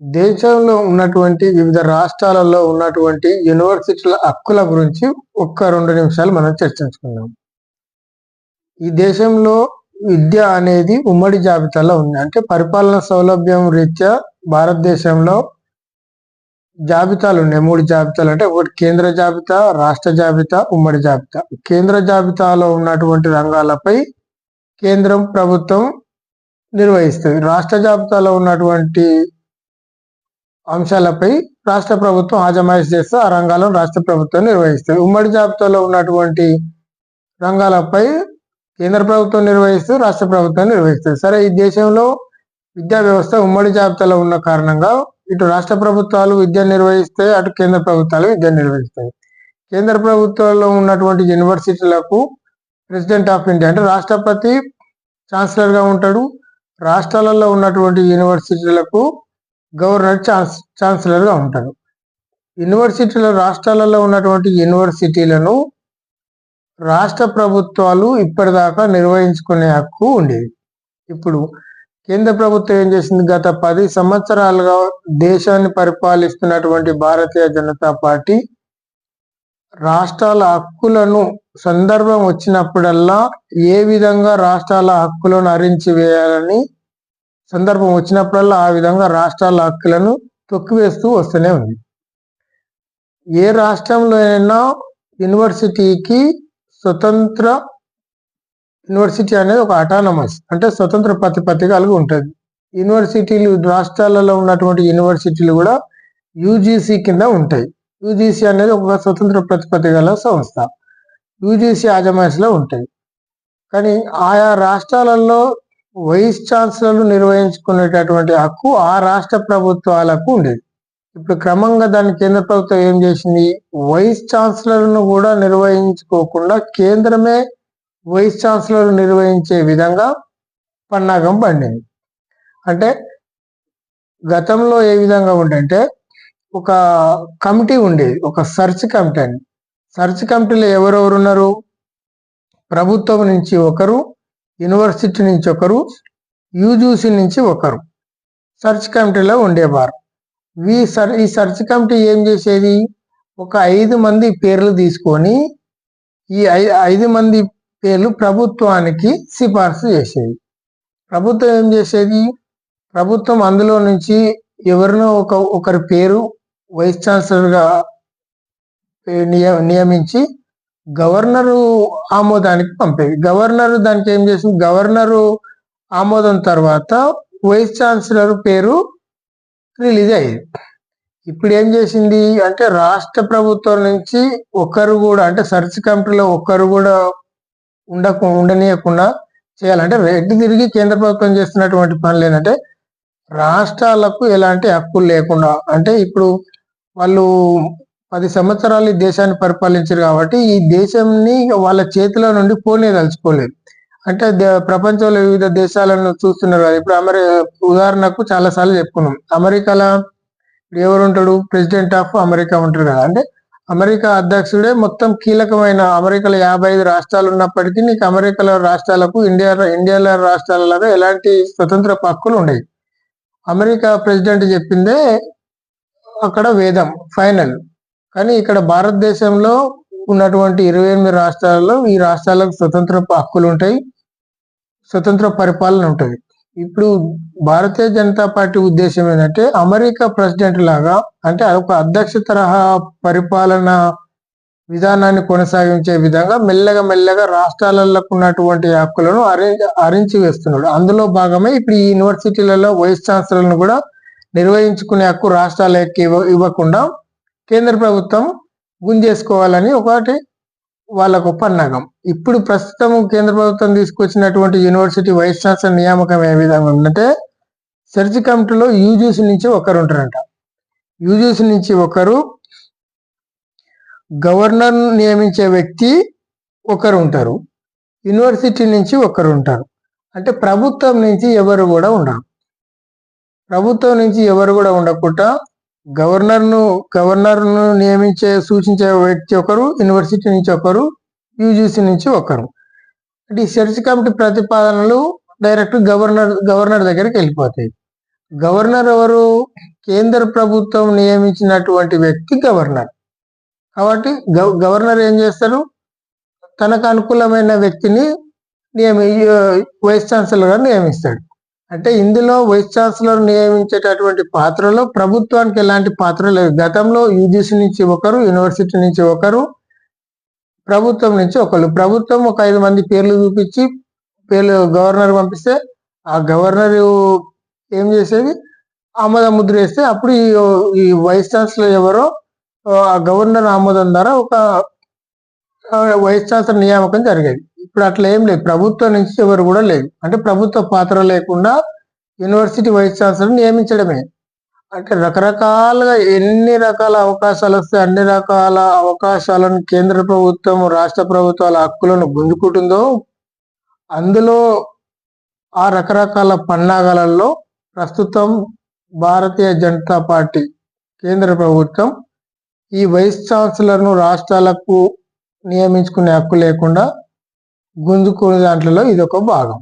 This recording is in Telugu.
దేశంలో ఉన్నటువంటి వివిధ రాష్ట్రాలలో ఉన్నటువంటి యూనివర్సిటీల హక్కుల గురించి ఒక్క రెండు నిమిషాలు మనం చర్చించుకుందాం. ఈ దేశంలో విద్య అనేది ఉమ్మడి జాబితాలో ఉంది. అంటే పరిపాలన సౌలభ్యం రీత్యా భారతదేశంలో జాబితాలు ఉన్నాయి. మూడు జాబితాలు అంటే ఒకటి కేంద్ర జాబితా రాష్ట్ర జాబితా ఉమ్మడి జాబితా. కేంద్ర జాబితాలో ఉన్నటువంటి రంగాలపై కేంద్రం ప్రభుత్వం నిర్వహిస్తుంది. రాష్ట్ర జాబితాలో ఉన్నటువంటి అంశాలపై రాష్ట్ర ప్రభుత్వం ఆజమాయిష్ చేస్తూ ఆ రంగాలను రాష్ట్ర ప్రభుత్వం నిర్వహిస్తుంది. ఉమ్మడి జాబితాలో ఉన్నటువంటి రంగాలపై కేంద్ర ప్రభుత్వం నిర్వహిస్తూ రాష్ట్ర ప్రభుత్వం నిర్వహిస్తుంది. సరే ఈ దేశంలో విద్యా వ్యవస్థ ఉమ్మడి జాబితాలో ఉన్న కారణంగా ఇటు రాష్ట్ర ప్రభుత్వాలు విద్య నిర్వహిస్తాయి అటు కేంద్ర ప్రభుత్వాలు విద్య నిర్వహిస్తాయి. కేంద్ర ప్రభుత్వంలో ఉన్నటువంటి యూనివర్సిటీలకు ప్రెసిడెంట్ ఆఫ్ ఇండియా అంటే రాష్ట్రపతి ఛాన్సలర్గా ఉంటాడు. రాష్ట్రాలలో ఉన్నటువంటి యూనివర్సిటీలకు గవర్నర్ ఛాన్స్ ఛాన్సలర్గా ఉంటారు. ఉంటాడు యూనివర్సిటీల రాష్ట్రాలలో ఉన్నటువంటి యూనివర్సిటీలను రాష్ట్ర ప్రభుత్వాలు ఇప్పటిదాకా నిర్వహించుకునే హక్కు ఉండేది. ఇప్పుడు కేంద్ర ప్రభుత్వం ఏం చేసింది? గత పది సంవత్సరాలుగా దేశాన్ని పరిపాలిస్తున్నటువంటి భారతీయ జనతా పార్టీ రాష్ట్రాల హక్కులను సందర్భం వచ్చినప్పుడల్లా ఏ విధంగా రాష్ట్రాల హక్కులను అరించి వేయాలని సందర్భం వచ్చినప్పుడల్లా ఆ విధంగా రాష్ట్రాల హక్కులను తొక్కివేస్తూ వస్తూనే ఉంది. ఏ రాష్ట్రంలో అయినా యూనివర్సిటీకి స్వతంత్ర యూనివర్సిటీ అనేది ఒక అటానమస్ అంటే స్వతంత్ర ప్రతిపత్తి కలిగి ఉంటుంది. యూనివర్సిటీలు రాష్ట్రాలలో ఉన్నటువంటి యూనివర్సిటీలు కూడా యూజీసీ కింద ఉంటాయి. యూజీసీ అనేది ఒక స్వతంత్ర ప్రతిపత్తి గల సంస్థ. యూజీసీ ఆజమాయిషిలో ఉంటాయి. కానీ ఆయా రాష్ట్రాలలో వైస్ ఛాన్సలర్లు నిర్వహించుకునేటటువంటి హక్కు ఆ రాష్ట్ర ప్రభుత్వాలకు ఉండేది. ఇప్పుడు క్రమంగా దాన్ని కేంద్ర ప్రభుత్వం ఏం చేసింది? వైస్ ఛాన్సలర్ను కూడా నిర్వహించుకోకుండా కేంద్రమే వైస్ ఛాన్సలర్ నిర్వహించే విధంగా పన్నాగం పండింది. అంటే గతంలో ఏ విధంగా ఉండంటే ఒక కమిటీ ఉండేది ఒక సర్చ్ కమిటీ అని. సర్చ్ కమిటీలో ఎవరెవరు ఉన్నారు? ప్రభుత్వం నుంచి ఒకరు యూనివర్సిటీ నుంచి ఒకరు యూజూసీ నుంచి ఒకరు. సర్చ్ కమిటీలో ఉండేవారు. ఈ సర్ ఈ సర్చ్ కమిటీ ఏం చేసేది? ఒక ఐదు మంది పేర్లు తీసుకొని ఈ ఐదు మంది పేర్లు ప్రభుత్వానికి సిఫార్సు చేసేది. ప్రభుత్వం ఏం చేసేది? ప్రభుత్వం అందులో నుంచి ఎవరినో ఒక ఒకరి పేరు వైస్ ఛాన్సలర్గా నియమించి గవర్నరు ఆమోదానికి పంపేది గవర్నరు దానికి ఏం చేసింది? గవర్నరు ఆమోదం తర్వాత వైస్ ఛాన్సలర్ పేరు రిలీజ్ అయ్యేది. ఇప్పుడు ఏం చేసింది? అంటే రాష్ట్ర ప్రభుత్వం నుంచి ఒకరు కూడా అంటే సర్చ్ కమిటీలో ఒక్కరు కూడా ఉండకు ఉండనీయకుండా చేయాలంటే రెడ్డి తిరిగి కేంద్ర ప్రభుత్వం చేస్తున్నటువంటి పనులు ఏంటంటే రాష్ట్రాలకు ఎలాంటి హక్కులు లేకుండా అంటే ఇప్పుడు వాళ్ళు పది సంవత్సరాలు ఈ దేశాన్ని పరిపాలించారు కాబట్టి ఈ దేశంని వాళ్ళ చేతిలో నుండి పోనే తలుచుకోలేదు అంటే ప్రపంచంలో వివిధ దేశాలను చూస్తున్నారు కదా. ఇప్పుడు అమెరి ఉదాహరణకు చాలా సార్లు చెప్పుకున్నాం. అమెరికాలో ఎవరు ఉంటాడు ప్రెసిడెంట్ ఆఫ్ అమెరికా ఉంటారు కదా. అంటే అమెరికా అధ్యక్షుడే మొత్తం కీలకమైన అమెరికాలో యాభై ఐదు రాష్ట్రాలు ఉన్నప్పటికీ నీకు అమెరికాలో రాష్ట్రాలకు ఇండియా ఇండియాలో రాష్ట్రాలలో ఎలాంటి స్వతంత్ర హక్కులు ఉండేవి. అమెరికా ప్రెసిడెంట్ చెప్పిందే అక్కడ వేదం ఫైనల్. కానీ ఇక్కడ భారతదేశంలో ఉన్నటువంటి ఇరవై ఎనిమిది రాష్ట్రాలలో ఈ రాష్ట్రాలకు స్వతంత్ర హక్కులు ఉంటాయి స్వతంత్ర పరిపాలన ఉంటుంది. ఇప్పుడు భారతీయ జనతా పార్టీ ఉద్దేశం ఏంటంటే అమెరికా ప్రెసిడెంట్ లాగా అంటే ఒక అధ్యక్ష తరహా పరిపాలన విధానాన్ని కొనసాగించే విధంగా మెల్లగా మెల్లగా రాష్ట్రాలలో ఉన్నటువంటి హక్కులను అరేంజ్ అరించి వేస్తున్నాడు. అందులో భాగమే ఇప్పుడు ఈ యూనివర్సిటీలలో వైస్ ఛాన్సలర్ను కూడా నిర్వహించుకునే హక్కు రాష్ట్రాలకి ఇవ్వకుండా కేంద్ర ప్రభుత్వం గుంజేసుకోవాలని ఒకటి వాళ్ళకు పన్నాగం ఇప్పుడు ప్రస్తుతం కేంద్ర ప్రభుత్వం తీసుకొచ్చినటువంటి యూనివర్సిటీ వైస్ ఛాన్సలర్ నియామకం ఏ విధంగా ఉందంటే సెర్చ్ కమిటీలో యూజీసీ నుంచి ఒకరు ఉంటారంట. యూజీసీ నుంచి ఒకరు గవర్నర్ నియమించే వ్యక్తి ఒకరు ఉంటారు. యూనివర్సిటీ నుంచి ఒకరు ఉంటారు. అంటే ప్రభుత్వం నుంచి ఎవరు కూడా ఉండరు. ప్రభుత్వం నుంచి ఎవరు కూడా ఉండకుండా గవర్నర్ను గవర్నర్ను నియమించే సూచించే వ్యక్తి ఒకరు యూనివర్సిటీ నుంచి ఒకరు యూజీసీ నుంచి ఒకరు. అంటే ఈ సెర్చ్ కమిటీ ప్రతిపాదనలు డైరెక్ట్ గవర్నర్ గవర్నర్ దగ్గరికి వెళ్ళిపోతాయి. గవర్నర్ ఎవరు? కేంద్ర ప్రభుత్వం నియమించినటువంటి వ్యక్తి గవర్నర్. కాబట్టి గవ- గవర్నర్ ఏం చేస్తారు? తనకు అనుకూలమైన వ్యక్తిని నియమి వైస్ ఛాన్సలర్గా నియమిస్తాడు. అంటే ఇందులో వైస్ ఛాన్సలర్ నియమించేటటువంటి పాత్రలో ప్రభుత్వానికి ఎలాంటి పాత్ర లేదు గతంలో యూజీసీ నుంచి ఒకరు యూనివర్సిటీ నుంచి ఒకరు ప్రభుత్వం నుంచి ఒకరు ప్రభుత్వం ఒక ఐదు మంది పేర్లు చూపించి పేర్లు గవర్నర్ పంపిస్తే ఆ గవర్నర్ ఏం చేసేది? ఆమోద ముద్ర వేస్తే అప్పుడు ఈ ఈ వైస్ ఛాన్సలర్ ఎవరో ఆ గవర్నర్ ఆమోదం ద్వారా ఒక వైస్ ఛాన్సలర్ నియామకం జరిగేది. ఇప్పుడు అట్లా ఏం లేదు. ప్రభుత్వం నుంచి ఎవరు కూడా లేదు అంటే ప్రభుత్వ పాత్ర లేకుండా యూనివర్సిటీ వైస్ ఛాన్సలర్ నియమించడమే. అంటే రకరకాలుగా ఎన్ని రకాల అవకాశాలు వస్తే అన్ని రకాల అవకాశాలను కేంద్ర ప్రభుత్వం రాష్ట్ర ప్రభుత్వాల హక్కులను గుంజుకుంటుందో అందులో ఆ రకరకాల పన్నాగాలలో ప్రస్తుతం భారతీయ జనతా పార్టీ కేంద్ర ప్రభుత్వం ఈ వైస్ ఛాన్సలర్ను రాష్ట్రాలకు నియమించుకునే హక్కు లేకుండా గుంజుకునే దాంట్లో ఇది ఒక భాగం.